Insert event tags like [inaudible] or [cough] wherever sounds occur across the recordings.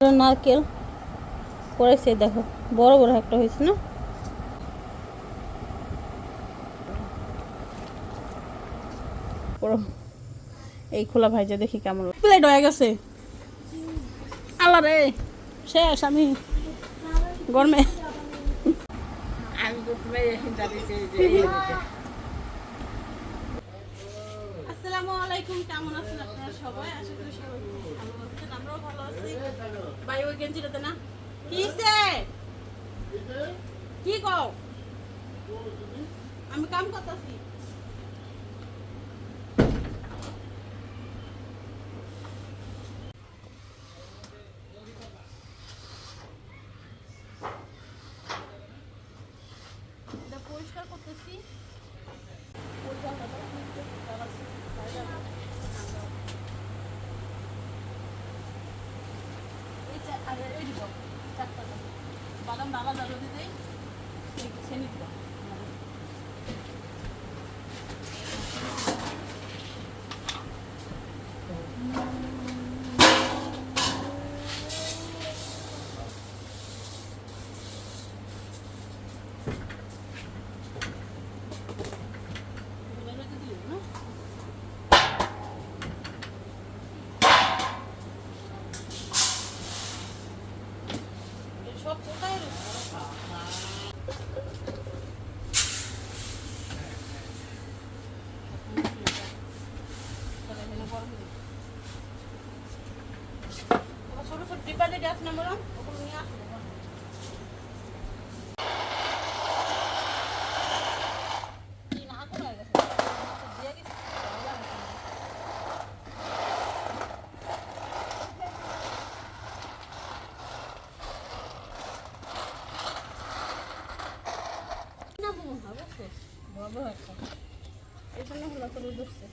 নারকেল পড়েছে দেখো বড় বড় একটা হয়েছে না? এই খোলা ভাইজা দেখি কেমন প্লেট হয়ে গেছে। আল্লাহ রে। শেষ আমি গরমে। আসসালামু আলাইকুম কেমন আছেন আপনারা সবাই? আশা করি সবাই আমরাও ভালো আছি। ভাই ওই গেঞ্জিটাতে না। কিসে কি কও? আমি কাম করতেছি এটা পরিষ্কার করতেছি পরিষ্কার করতে এই চা- আর এই দিব, চারটা দাও। বাদাম ডালা ডালো দিতেই এই ছেনি দিব। এগুলো রেখে দিও, না? এই সব কোথায় রয়েছে? তাহলে এখানে গরম দিই। ওটা ছোট ছোট ডিব্বা দিয়ে আছে না বললাম ওগুলো নিয়ে আসো কি না করে গেছে দিয়ে গেছে ভালো লাগে না। না বোন হবে তো বড় একটা এই জন্য হলো করে ধরছে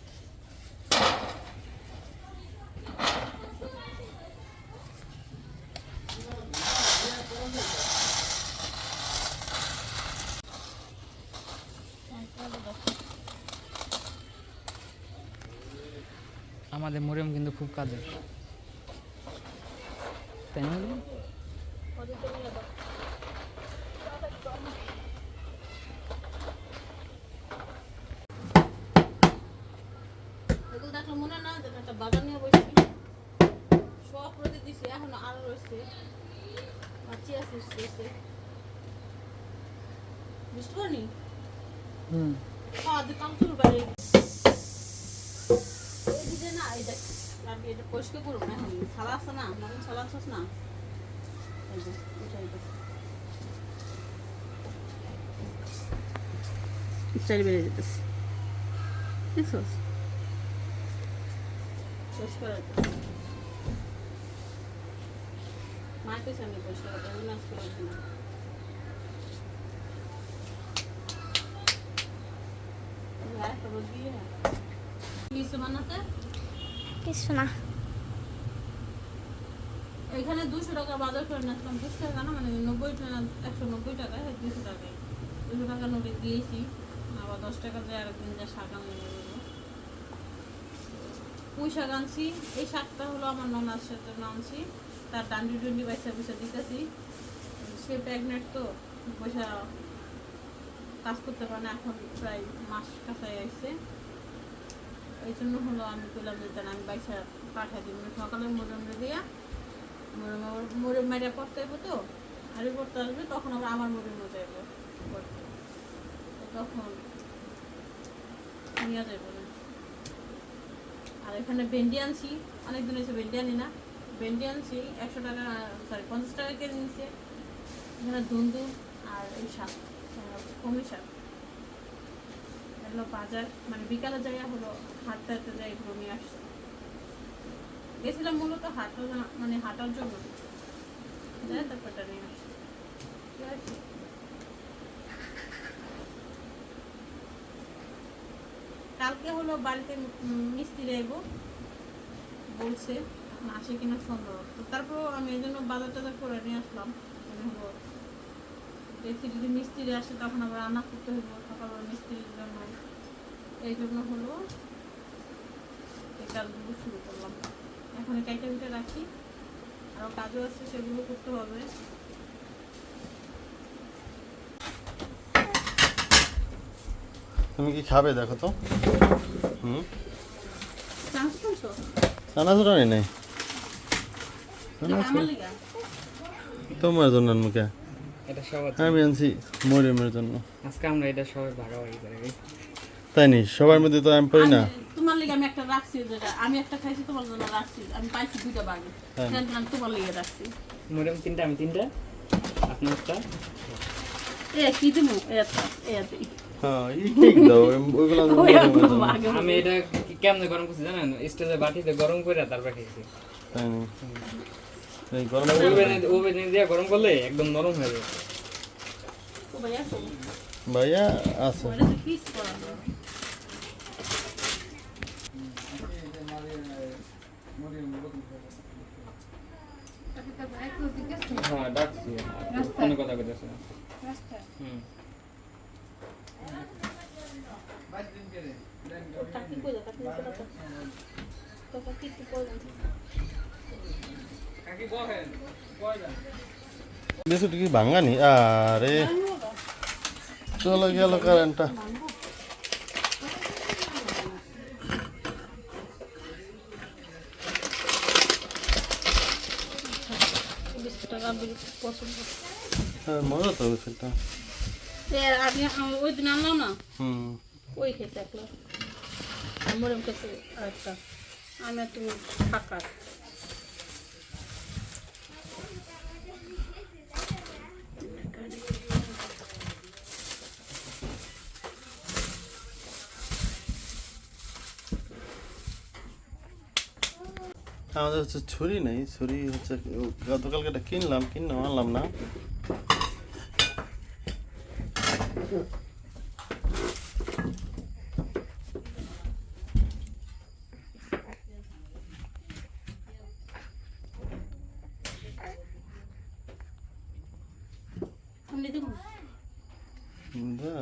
আমাদের মরিয়ম কিন্তু খুব কাজের। তাই না বলো? না এটা পরিষ্কার করব না এখন আছে না নতুন থালা আছে না। চারি বেড়ে যেতেছে। দেখছস? পরিষ্কার হইতেছে। মা কইছে আমি পরিষ্কার করতে দিলাম আরেকটা রোদ দিয়ে বানাতে? কিছু না। এখানে দুশো টাকা বাজার করে নিয়েছিলাম। দুশো টাকা না মানে নব্বই টাকা, একশো নব্বই টাকা দুশো টাকায়। দুশো টাকা নোটে দিয়েছি, আবার দশ টাকা দিয়ে আরেকদিন যা শাক আনলে পুঁই শাক এই শাকটা হলো আমার ননার সাথে আনছি। তার ডান্ডি ডুন্ডি বাইসা বসে দিতেছি। সে প্রেগনেন্ট তো, বসে কাজ করতে পারে না, এখন প্রায় মাস কাছাই আসছে। এই জন্য হলো আমি বললাম যে, তাহলে আমি বাইসা পাঠাই দিব সকালে মোরমরে দিয়া মোরম আবার মোরম মেরে পড়তে হইব তো হাড়ি পড়তে আসবে, তখন আবার আমার মোরম যাইব। পড়তে তখন নিয়ে যাইব না। আর এখানে ভেন্ডি আনছি অনেকদিন হয়েছে ভেন্ডি আনি না। ভেন্ডি আনছি, একশো টাকা সরি পঞ্চাশ টাকা কেজি নিচ্ছে এখানে ধুন্দু আর এই শাক কমি শাক। এগুলো বাজার মানে বিকালে যাইয়া হলো হাঁটতে হাঁটতে যাই আসছি। গেছিলাম মূলত মানে হাঁটার জন্য। যাই তারপর এটা নিয়ে কালকে হলো বাড়িতে মিস্ত্রি আইব, বলছে আসে কিনা সন্দেহ। তারপর আমি এই জন্য বাজার টাজার করে নিয়ে আসলাম। মানে হলো দেখছি যদি মিস্ত্রি আসে তখন আবার রান্না করতে হইব সকালবেলা মিস্ত্রির জন্য এই জন্য হলো এই কাজগুলো শুরু করলাম। এখন এই কাইটা ভিটা রাখি আরও কাজও আছে সেগুলো করতে হবে। তুমি কি খাবে দেখো তো? হুম? চান্স শুনছো চানাচুর আনি নাই। তোমার জন্য মুখে এটা সবার আমি আনছি মরিয়মের জন্য। আজকে আমরা এটা সবাই ভাগাভাগি করে। তাই নি? সবার মধ্যে তো আমি পারি না। তোমার লিগে আমি একটা রাখছি যেটা আমি একটা খাইছি তোমার জন্য রাখছি। আমি পাইছি দুইটা বাগে। হ্যাঁ। সেটা তোমার লিগে রাখছি। মরিয়ম তিনটা আমি তিনটা। আপনি একটা? এ কি দিমু? এটা হ্যাঁ এই ঠিক দাও ওইগুলো আমি এটা কি- কেমনে গরম করছি জানেন? স্টেজে বাটিতে গরম করে তারপর খেয়েছি তাই গরম করলে একদম নরম হয়ে যাবে। ভাইয়া আছে? হ্যাঁ ডাকছি। কোনো কথা কইতেছে। হুম। তো কি কই কয় কি ভাঙানি আরে। চলে গেল কারেন্টটা। বিস্কুট হ্যাঁ মজা তো ওই দিন আনলাম না? হুম। ওই খেতে একলো। আমার কাছে আরেকটা। আমি তুমি ফাঁকা। আমাদের হচ্ছে ছুরি নেই ছুরি হচ্ছে গতকালকে একটা কিনলাম কিনলাম আনলাম না আমি দেবো দা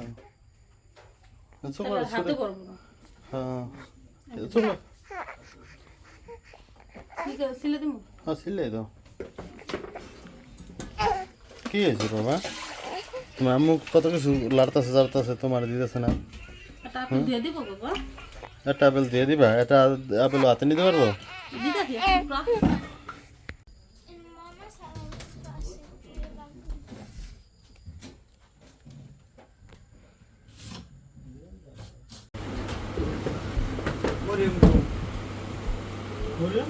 চলো তাহলে হাতে করবো না হ্যাঁ ছিলে দেবো হ্যাঁ সিলাই দাও কি হয়েছে বাবা? তোমার আম্মু কত কিছু লাড়তাছে চাড়তাছে তোমার দিতেছে না। এটা আপনি দিয়ে দিব বাবা? একটা আপেল দিয়ে দিবা? এটা আপেল হাতে নিতে পারব? দিদা দিয়ে টুকরা মরিয়ম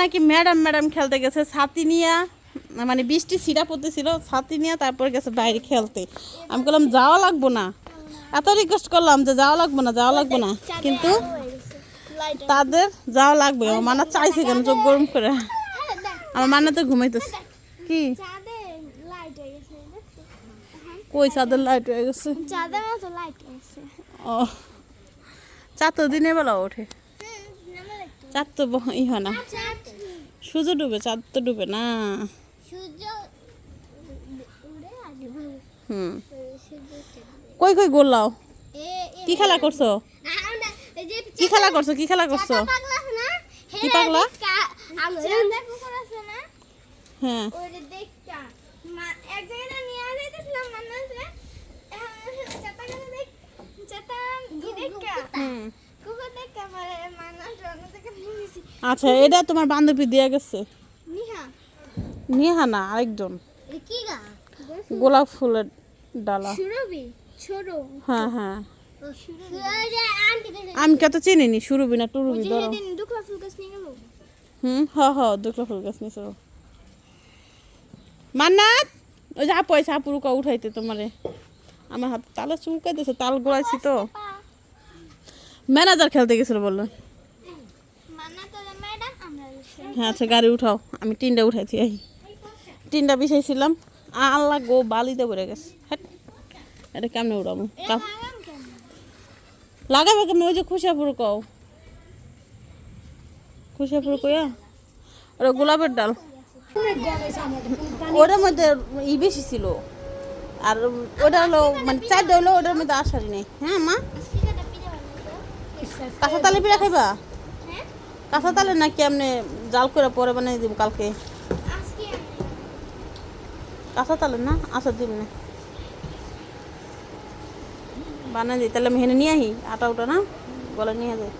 নাকি ম্যাডাম ম্যাডাম খেলতে গেছে। ছাতি নিয়ে মানে বৃষ্টি ছিটা পড়তেছিল ছাতি নিয়ে তারপর গেছে বাইরে খেলতে। আমি বললাম যাওয়া লাগবো না। এত রিকোয়েস্ট করলাম যে যাওয়া লাগবো না যাওয়া লাগবো না। কিন্তু তাদের যাওয়া লাগবে। আমার মানা চাইছে কেন চোখ গরম করে। আমার মানা তো ঘুমাইতেছে। কি? চাঁদের লাইট কই চাঁদের লাইট হয়ে গেছে? চাঁদের ও চার তো দিনের বেলা ওঠে। চার তো ই না। চাঁদ সূর্য ডুবে চাঁদ তো ডুবে, না। হুম। কই কই গোল্লাও? কি খেলা করছ? কি খেলা করছ? কি খেলা করছ? কি পাগলা? হ্যাঁ। আচ্ছা এটা তোমার বান্ধবী দিয়ে গেছে? নিহা। না আরেকজন। গোলাপ ফুলের ডালা। হ্যাঁ হ্যাঁ। আমি কত চিনিনি সুরবি না টুরুবি ধরো। হুম হ হ দুটো ফুল গাছ নিয়েছো মান্নাত ওই যে আছে আপুর উঠাইতে তোমারে। আমার হাত তালে চুলকাইতেছে তাল গোড়াইছি তো। ম্যানেজার খেলতে গেছিল বলল। হ্যাঁ আচ্ছা গাড়ি উঠাও। আমি টিনটা উঠাইছি এই। টিনটা বিছাইছিলাম। আল্লাহ গো বালিতে পড়ে গেছে। হ্যাট এটা কেমনে কেন লাগাবে কেমন? ওই যে খুশাপুর কও। খুশাপুর কইয়া? ওটা গোলাপের ডাল। ওটার মধ্যে ই বেশি ছিল। আর ওটা হলো মানে চারটা হলো ওটার মধ্যে আসারই নেই। হ্যাঁ মা? কাঁচা তালে পিঠা খাইবা? হ্যাঁ? কাঁচা তালে নাকি আপনি জাল করে পরে বানিয়ে দিব কালকে? কাঁচা তালে না? আসার দিব না। বানিয়ে দিই তাহলে আমি হেনে নিয়ে আহি আটা উটা না? গলা নিয়ে যাই।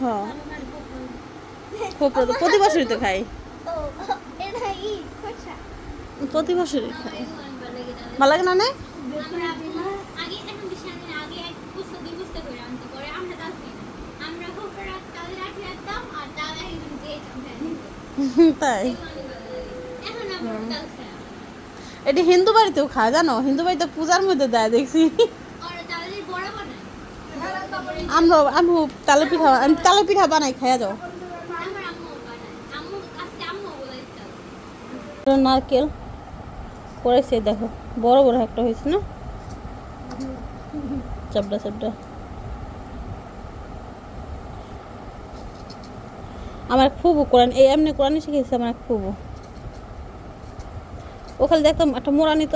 হ্যাঁ। প্রতি- বছরই তো খাই। প্রতি বছরই খাই। ভালো লাগে না না আমরা আগে এখন বেশি আনি না। আগে এক বস্তা দুই বস্তা করে আনতো পরে আমরা তাল খাই না আমরা খোপরা তাল রাখি রাখতাম আর তাল একদম যেতাম [laughs] তাই। এটি হিন্দু বাড়িতেও খায় জানো? হিন্দু বাড়িতে পূজার মধ্যে দেয় দেখছি। আমরা আমি তালে পিঠা তালে পিঠা বানাই খাইয়া যাও। নারকেল করেছে দেখো। বড় বড় একটা হয়েছে না? চাপড়া চাপড়া। আমার খুব কোরআন, এই এমনি কোরআনই শিখেছে আমার খুব ওখানে দেখতাম একটা মোড়া নিত,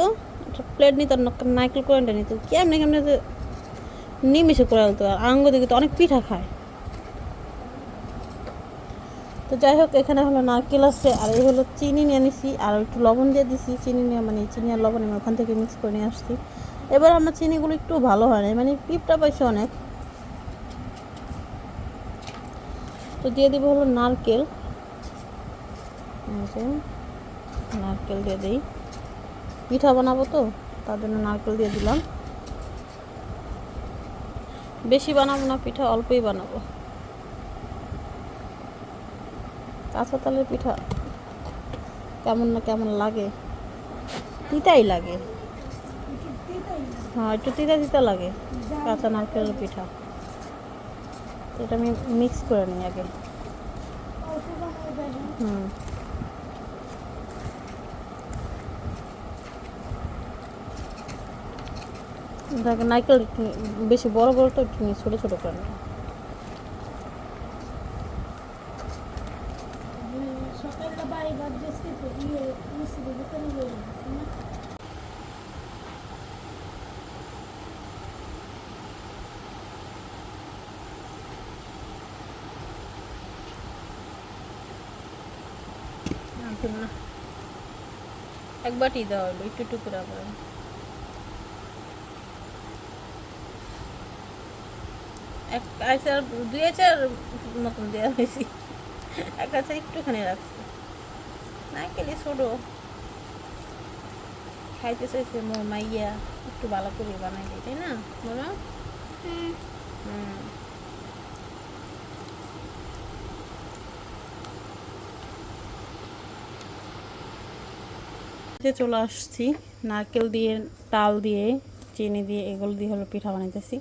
একটা প্লেট নিত নারকেল কোরআনটা নিত। কেমনে কেমনে যে নিমিশে করে আনতো আর আঙ্গ দিকে তো অনেক পিঠা খায়। তো যাই হোক, এখানে হলো নারকেল আছে, আর এই হলো চিনি নিয়ে নিছি, আর একটু লবণ দিয়ে দিছি, চিনি নিয়ে মানে চিনি আর লবণ আমি ওখান থেকে মিক্স করে নিয়ে আসছি। এবার আমার চিনিগুলো একটু ভালো হয় না মানে পিপটা পাইছে অনেক। তো দিয়ে দিব হলো নারকেল। নারকেল দিয়ে দিই। পিঠা বানাবো তো তার জন্য নারকেল দিয়ে দিলাম। বেশি বানাবো না পিঠা অল্পই বানাবো। কাঁচা তালের পিঠা কেমন না কেমন লাগে? তিতাই লাগে। হ্যাঁ একটু তিতা তিতা লাগে কাঁচা নারকেলের পিঠা। এটা আমি মিক্স করে নিই আগে। হুম। নারকেল বেশি বড় বড় তো ছোটো ছোটো করে নিই। সকালটা বাড়ি বাদ দিয়েছি গেছে না এক বাটি দেওয়া হলো একটু টুকরা করে এক আচার দুই আচার মতন দেওয়া হয়েছি। এক আচার একটুখানি রাখছি। না কেলি ছোটো। খাইতে চাইছে মোর মাইয়া একটু ভালো করে বানাই তাই না মোরা হুম। চলে আসছি। নারকেল দিয়ে তাল দিয়ে, চিনি দিয়ে, এগুলো দিয়ে হলো পিঠা বানাইতেছি।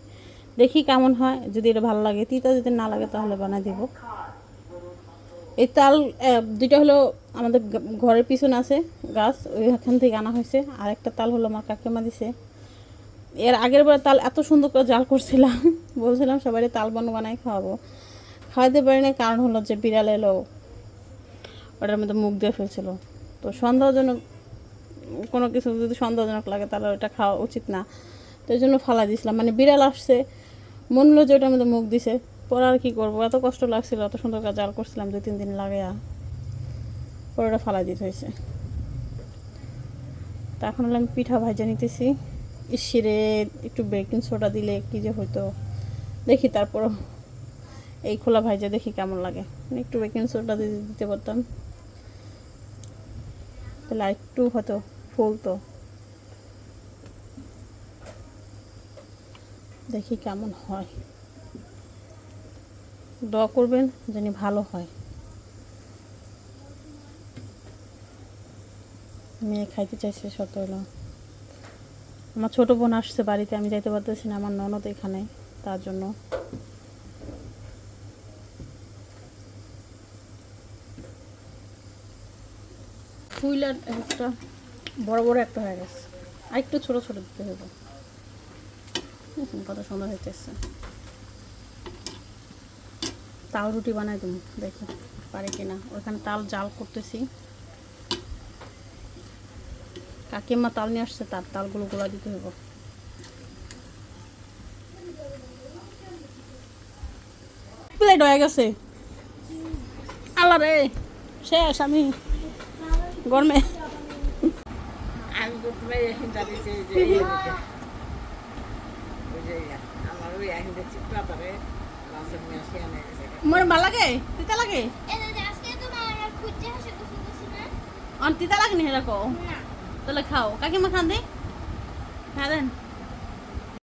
দেখি কেমন হয়। যদি এটা ভালো লাগে, তিতা যদি না লাগে তাহলে বানাই দিব। এই তাল দুইটা হলো আমাদের ঘরের পিছনে আছে গাছ, ওইখান থেকে আনা হয়েছে। আর একটা তাল হলো আমার কাকিমা দিছে। এর আগের বার তাল এত সুন্দর করে জাল করছিলাম। [laughs] বলছিলাম সবাই তাল বানু বানাই খাওয়াবো। খাওয়াতে পারি না কারণ হলো যে বিড়াল এলো, ওটার মধ্যে মুখ দিয়ে ফেলছিল। তো সন্দেহজনক কোনো কিছু যদি সন্দেহজনক লাগে তাহলে ওটা খাওয়া উচিত না। তো জন্য ফালা দিয়েছিলাম। মানে বিড়াল আসছে, মন হলো যে ওটার মধ্যে মুখ দিছে, পরে আর কী করব? এত কষ্ট লাগছিল, এত সুন্দর কাজ জাল করছিলাম, দুই তিন দিন লাগে আর। পরে ওটা ফালা দিতে হয়েছে। তা এখন হলো আমি পিঠা ভাজা নিতেছি। ইসিরে একটু বেকিং সোডা দিলে কি যে হইতো। দেখি তারপর এই খোলা ভাজা দেখি কেমন লাগে। একটু বেকিং সোডা দিতে পারতাম। তাহলে একটু একটু ফুলতো দেখি কেমন হয়। দোয়া করবেন জানি ভালো হয়। মেয়ে খাইতে চাইছে শত হলো আমার ছোট বোন আসছে বাড়িতে, আমি যাইতে পারতেছি না, আমার ননদ এখানে, তার জন্য। ফুইলার একটা বড় বড় একটা হয়ে গেছে। আর একটু ছোট ছোট দিতে হবে। কত সুন্দর হয়েছে তাল রুটি বানাই তুমি দেখো পারে কিনা। ওখানে তাল জাল করতেছি। কাকিমা তাল নিয়ে আসছে, তার তালগুলো গোলা দিতে হইব প্লেট হয়ে গেছে। আল্লাহ রে, শেষ আমি। গরমে আমি প্রথমে চিন্তা দিচ্ছি যে এই দিকে। ওই যে ইয়া, আমার ওই এখন আসি আনে গেছে মোর ভালো লাগে? তিতা লাগে? এই যে আজকে তো আমার খুঁজতে হাসে বসে না। অন তিতা লাগে নি এরকম না। তাহলে খাও। কাকিমা খান দে। হ্যাঁ দেন।